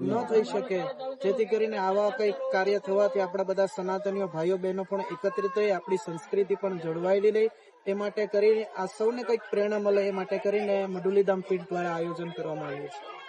ન થઈ શકે. જેથી કરીને આવા કઈ કાર્ય થવાથી આપણા બધા સનાતનીઓ ભાઈઓ બહેનો પણ એકત્રિત થઈ આપણી સંસ્કૃતિ પણ જળવાયેલી રહી. એ માટે કરીને આ સૌને કંઈક પ્રેરણા મળે એ માટે કરીને મડુલીધામ પીઠ દ્વારા આયોજન કરવામાં આવ્યું છે.